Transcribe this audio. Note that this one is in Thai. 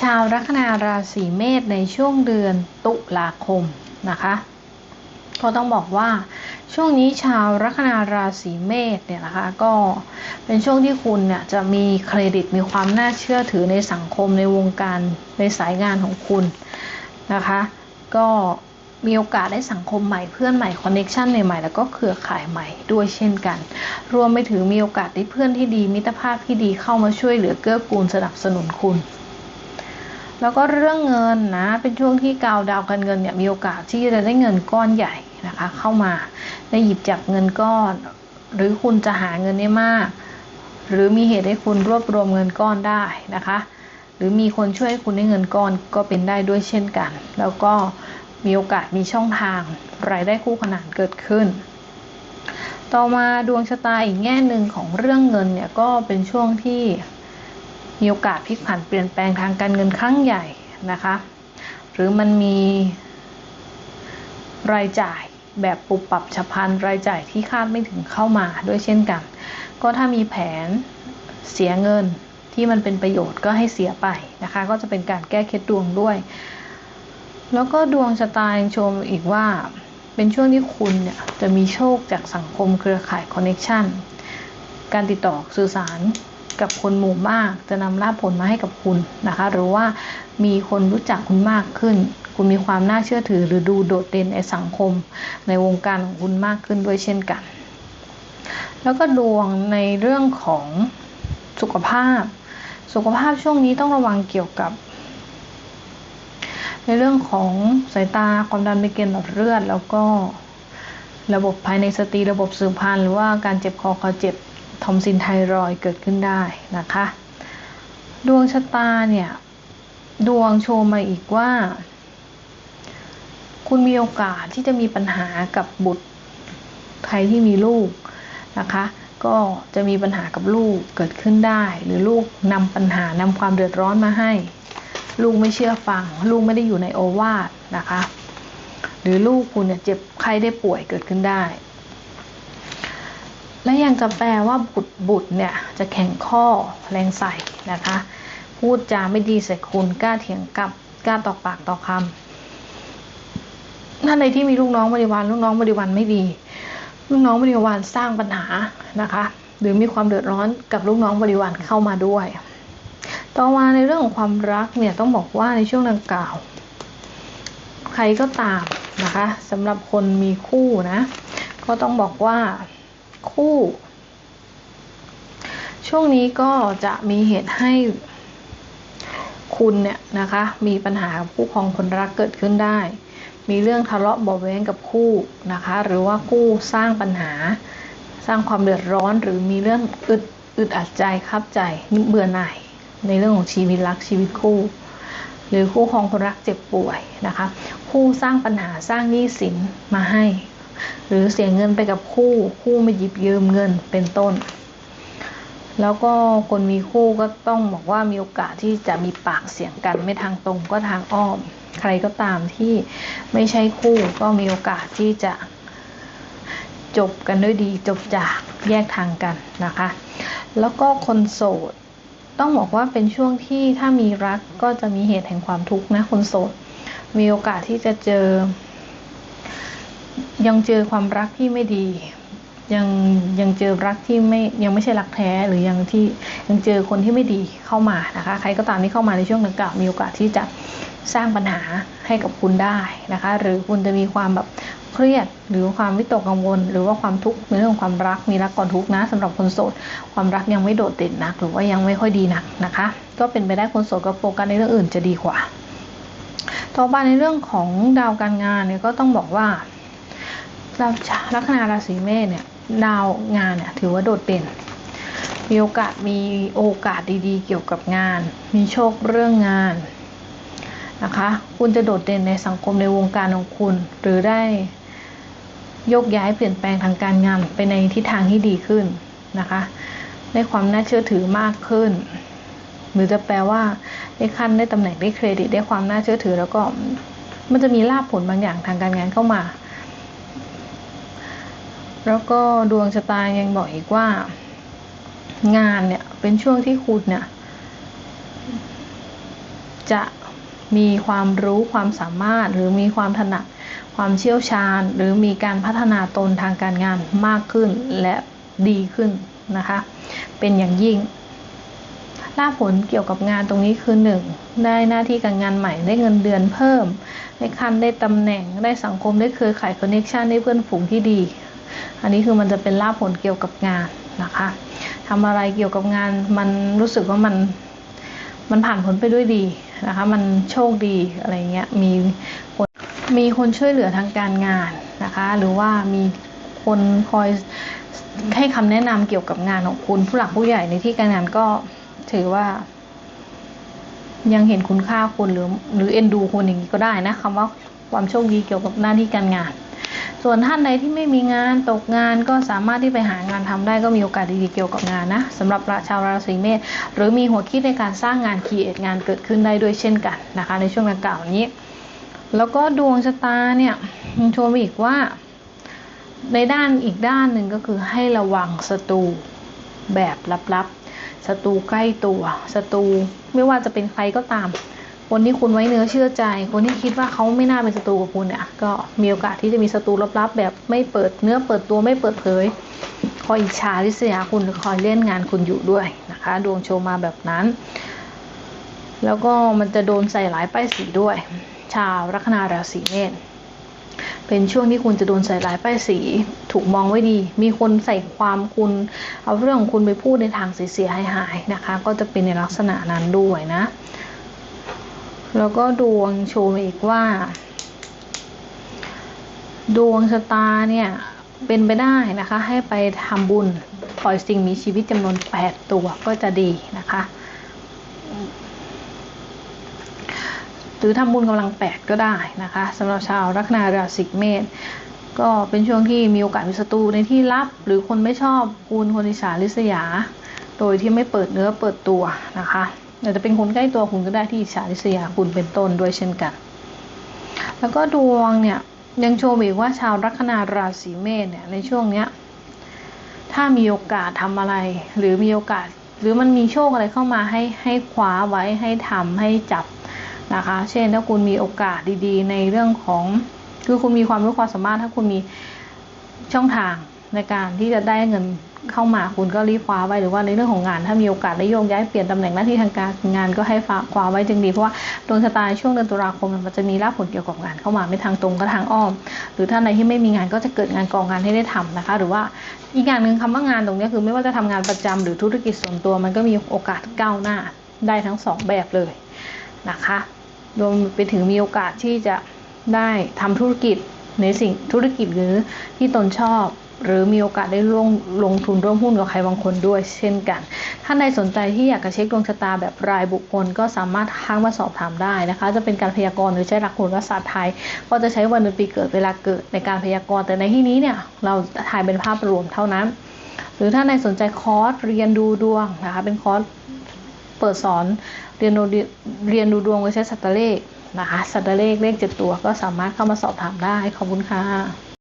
ชาวลัคนาราศีเมษในช่วงเดือนตุลาคมนะคะก็ต้องบอกว่าช่วงนี้ชาวลัคนาราศีเมษเนี่ยนะคะก็เป็นช่วงที่คุณเนี่ยจะมีเครดิตมีความน่าเชื่อถือในสังคมในวงการในสายงานของคุณนะคะ ก็มีโอกาสได้สังคมใหม่เพื่อนใหม่คอนเน็ชันใหม่ๆแล้วก็เครือข่ายใหม่ด้วยเช่นกัน รวมไปถึงมีโอกาสได้เพื่อนที่ดีมิตรภาพที่ดีเข้ามาช่วยเหลือเกื้อกูลสนับสนุนคุณ แล้วก็เรื่องเงินนะ เป็นช่วงที่กาวดาวการเงินเนี่ยมีโอกาสที่จะได้เงินก้อนใหญ่นะคะ เข้ามาได้หยิบจับเงินก้อน หรือคุณจะหาเงินได้มาก หรือมีเหตุให้คุณรวบรวมเงินก้อนได้นะคะ หรือมีคนช่วยให้คุณได้เงินก้อนก็เป็นได้ด้วยเช่นกัน แล้วก็มีโอกาสมีช่องทางรายได้คู่ขนานเกิดขึ้น ต่อมาดวงชะตาอีกแง่หนึ่งของเรื่องเงินเนี่ยก็เป็นช่วงที่ มีโอกาสพลิกผันเปลี่ยนแปลงทางการเงินครั้งใหญ่นะคะ หรือมันมีรายจ่ายแบบปุบปรับฉับพลันรายจ่ายที่คาดไม่ถึงเข้ามาด้วยเช่นกัน ก็ถ้ามีแผนเสียเงินที่มันเป็นประโยชน์ก็ให้เสียไปนะคะ ก็จะเป็นการแก้เคล็ดดวงด้วย แล้วก็ดวงชะตายังชมอีกว่าเป็นช่วงที่คุณเนี่ยจะมีโชคจากสังคมเครือข่ายคอนเน็ชันการติดต่อสื่อสาร กับคนหมู่มาก จะนำลาภผลมาให้กับคุณนะคะ หรือว่ามีคนรู้จักคุณมากขึ้น คุณมีความน่าเชื่อถือหรือดูโดดเด่นในสังคม ในวงการของคุณมากขึ้นด้วยเช่นกัน แล้วก็ดวงในเรื่องของสุขภาพ สุขภาพช่วงนี้ต้องระวังเกี่ยวกับ ในเรื่องของสายตาความดันในเกณฑ์หลอดเลือด แล้วก็ระบบภายในสตรีระบบสืบพันธุ์หรือว่าการเจ็บคอคอเจ็บ ทอมซินไทรอยเกิดขึ้นได้นะคะ ดวงชะตาเนี่ย ดวงโชว์มาอีกว่า คุณมีโอกาสที่จะมีปัญหากับบุตรใครที่มีลูกนะคะ ก็จะมีปัญหากับลูกเกิดขึ้นได้ หรือลูกนำปัญหานำความเดือดร้อนมาให้ ลูกไม่เชื่อฟัง ลูกไม่ได้อยู่ในโอวาทนะคะ หรือลูกคุณเนี่ยเจ็บไข้ได้ป่วยเกิดขึ้นได้ และยังจะแปลว่าบุตรบุตรเนี่ยจะแข็งข้อแรงใส่นะคะ พูดจาไม่ดีใส่คุณกล้าเถียงกับกล้าต่อปากต่อคำท่านใดที่มีลูกน้องบริวารลูกน้องบริวารไม่ดี ลูกน้องบริวารสร้างปัญหานะคะ หรือมีความเดือดร้อนกับลูกน้องบริวารเข้ามาด้วย ต่อมาในเรื่องของความรักเนี่ยต้องบอกว่าในช่วงดังกล่าว ใครก็ตามนะคะสำหรับคนมีคู่นะ ก็ต้องบอกว่า คู่ ช่วงนี้ก็จะมีเหตุให้คุณเนี่ยนะคะ มีปัญหากับคู่ครองคนรักเกิดขึ้นได้ มีเรื่องทะเลาะเบาะแว้งกับคู่นะคะ หรือว่าคู่สร้างปัญหา สร้างความเดือดร้อนหรือมีเรื่องอึดอึดอัดใจคับใจเบื่อหน่ายในเรื่องของชีวิตรักชีวิตคู่ หรือคู่ครองคนรักเจ็บป่วยนะคะ คู่สร้างปัญหาสร้างหนี้สินมาให้ หรือเสียเงินไปกับคู่คู่มาหยิบยืมเงินเป็นต้น แล้วก็คนมีคู่ก็ต้องบอกว่ามีโอกาสที่จะมีปากเสียงกันไม่ทางตรงก็ทางอ้อม ใครก็ตามที่ไม่ใช่คู่ก็มีโอกาสที่จะจบกันด้วยดีจบจากแยกทางกันนะคะ แล้วก็คนโสดต้องบอกว่าเป็นช่วงที่ถ้ามีรักก็จะมีเหตุแห่งความทุกข์นะคนโสดมีโอกาสที่จะเจอ ยังเจอความรักที่ไม่ดี ยังยังเจอรักที่ไม่ยังไม่ใช่รักแท้หรือยังที่ยังเจอคนที่ไม่ดีเข้ามานะคะ ใครก็ตามที่เข้ามาในช่วงดังกล่าวมีโอกาสที่จะสร้างปัญหาให้กับคุณได้นะคะ หรือคุณจะมีความแบบเครียดหรือความวิตกกังวล หรือว่าความทุกข์ในเรื่องของความรักมีรักก่อนทุกข์นะสำหรับคนโสดความรักยังไม่โดดเด่นนัก หรือว่ายังไม่ค่อยดีนักนะคะ ก็เป็นไปได้คนโสดก็โฟกัสในเรื่องอื่นจะดีกว่า ต่อไปในเรื่องของดาวการงานเนี่ยก็ต้องบอกว่า ดาวลัคนาราศีเมษเนี่ยดาวงานเนี่ยถือว่าโดดเด่น มีโอกาสมีโอกาสดีๆ เกี่ยวกับงาน มีโชคเรื่องงานนะคะ คุณจะโดดเด่นในสังคมในวงการของคุณ หรือได้ยกย้ายเปลี่ยนแปลงทางการงานไปในทิศทางที่ดีขึ้นนะคะ ได้ความน่าเชื่อถือมากขึ้น หรือจะแปลว่าได้ขั้นได้ตำแหน่งได้เครดิตได้ความน่าเชื่อถือแล้วก็มันจะมีลาภผลบางอย่างทางการงานเข้ามา แล้วก็ดวงชะตายังบอกอีกว่า งานเนี่ยเป็นช่วงที่คุณเนี่ยจะมีความรู้ความสามารถหรือมีความถนัดความเชี่ยวชาญ หรือมีการพัฒนาตนทางการงานมากขึ้นและดีขึ้นนะคะ เป็นอย่างยิ่งลาผลเกี่ยวกับงานตรงนี้คือ 1. ได้หน้าที่การงานใหม่ได้เงินเดือนเพิ่ม ได้ขั้นได้ตำแหน่งได้สังคมได้เครือข่ายคอนเนคชันได้เพื่อนฝูงที่ดี อันนี้คือมันจะเป็นลาภผลเกี่ยวกับงานนะคะทำอะไรเกี่ยวกับงานมันรู้สึกว่ามันมันผ่านผลไปด้วยดีนะคะ มันโชคดีอะไรเงี้ยมีคนมีคนช่วยเหลือทางการงานนะคะ หรือว่ามีคนคอยให้คำแนะนำเกี่ยวกับงานของคุณผู้หลักผู้ใหญ่ในที่การงานก็ถือว่า ยังเห็นคุณค่าคุณหรือ หรือเอ็นดูคุณอย่างนี้ก็ได้นะคำว่าความโชคดีเกี่ยวกับหน้าที่การงาน ส่วนท่านใดที่ไม่มีงานตกงานก็สามารถที่ไปหางานทำได้ก็มีโอกาสดีๆเกี่ยวกับงานนะสำหรับชาวราศีเมษหรือมีหัวคิดในการสร้างงานคีเอทงานเกิดขึ้นได้ด้วยเช่นกันนะคะ ในช่วงดังกล่าวนี้ แล้วก็ดวงชะตาเนี่ยชมอีกว่า ในด้านอีกด้านหนึ่งก็คือให้ระวังศัตรูแบบลับๆศัตรูใกล้ตัวศัตรูไม่ว่าจะเป็นใครก็ตาม คนที่คุณไว้เนื้อเชื่อใจ คนที่คิดว่าเขาไม่น่าเป็นศัตรูกับคุณเนี่ยก็มีโอกาสที่จะมีศัตรูลับๆ แบบไม่เปิดเนื้อเปิดตัวไม่เปิดเผย คอยอิจฉาริษยาคุณหรือคอยเล่นงานคุณอยู่ด้วยนะคะ ดวงโชว์มาแบบนั้น แล้วก็มันจะโดนใส่หลายป้ายสีด้วย ชาวลัคนาราศีเมษเป็นช่วงที่คุณจะโดนใส่ร้ายป้ายสี ถูกมองไว้ดี มีคนใส่ความคุณ เอาเรื่องของคุณไปพูดในทางเสียหายๆนะคะ ก็จะเป็นในลักษณะนั้นด้วยนะ แล้วก็ดวงโชว์มาอีกว่า ดวงชะตาเนี่ยเป็นไปได้นะคะ ให้ไปทำบุญปล่อยสิ่งมีชีวิตจำนวน 8 ตัวก็จะดีนะคะ หรือทำบุญกำลังแปดก็ได้นะคะสำหรับชาวลัคนาราศีเมษก็เป็นช่วงที่มีโอกาสมีศัตรูในที่ลับ หรือคนไม่ชอบคุณคนอิจฉาริษยา โดยที่ไม่เปิดเนื้อเปิดตัวนะคะ อาจจะเป็นคนใกล้ตัวคุณก็ได้ที่อิจฉาริษยาคุณเป็นต้นด้วยเช่นกัน แล้วก็ดวงเนี่ยยังโชว์อีกว่าชาวลัคนาราศีเมษเนี่ยในช่วงเนี้ยถ้ามีโอกาสทำอะไร หรือมีโอกาส หรือมันมีโชคอะไรเข้ามาให้ให้คว้าไว้ให้ทำให้จับนะคะ เช่นถ้าคุณมีโอกาสดีๆ ในเรื่องของคือคุณมีความรู้ความสามารถถ้าคุณมีช่องทางในการที่จะได้เงิน เข้ามาคุณก็รีบคว้าไว้หรือว่าในเรื่องของงานถ้ามีโอกาสได้โยกย้ายเปลี่ยนตำแหน่งหน้าที่ทางการงานก็ให้ฝาคว้าไว้จึงดีเพราะว่าดวงชะตาช่วงเดือนตุลาคมมันจะมีรับผลเกี่ยวกับงานเข้ามาไม่ทางตรงก็ทางอ้อม หรือท่าใดที่ไม่มีงานก็จะเกิดงานกองงานให้ได้ทำนะคะ หรือว่าอีกอย่างหนึ่งคำว่างานตรงนี้คือไม่ว่าจะทำงานประจำหรือธุรกิจส่วนตัว มันก็มีโอกาสก้าวหน้าได้ทั้งสองแบบเลยนะคะรวมไปถึงมีโอกาสที่จะได้ทำธุรกิจในสิ่งธุรกิจหรือที่ตนชอบ หรือมีโอกาสได้ลงลงทุนร่วมหุ้นกับใครบางคนด้วยเช่นกัน ท่านใดสนใจที่อยากจะเช็คดวงชะตาแบบรายบุคคล ก็สามารถทักมาสอบถามได้นะคะ จะเป็นการพยากรณ์หรือใช้หลักโหราศาสตร์ไทย ก็จะใช้วันเดือนปีเกิดเวลาเกิดในการพยากรณ์ แต่ในที่นี้เนี่ยเราถ่ายเป็นภาพรวมเท่านั้น หรือถ้าในสนใจคอร์สเรียนดูดวงนะคะ เป็นคอร์สเปิดสอนเรียนดูเรียนดูดวงโดยใช้สัตว์เลขนะคะสัตว์เลขเลขเจ็ดตัวก็สามารถเข้ามาสอบถามได้ขอบคุณค่ะ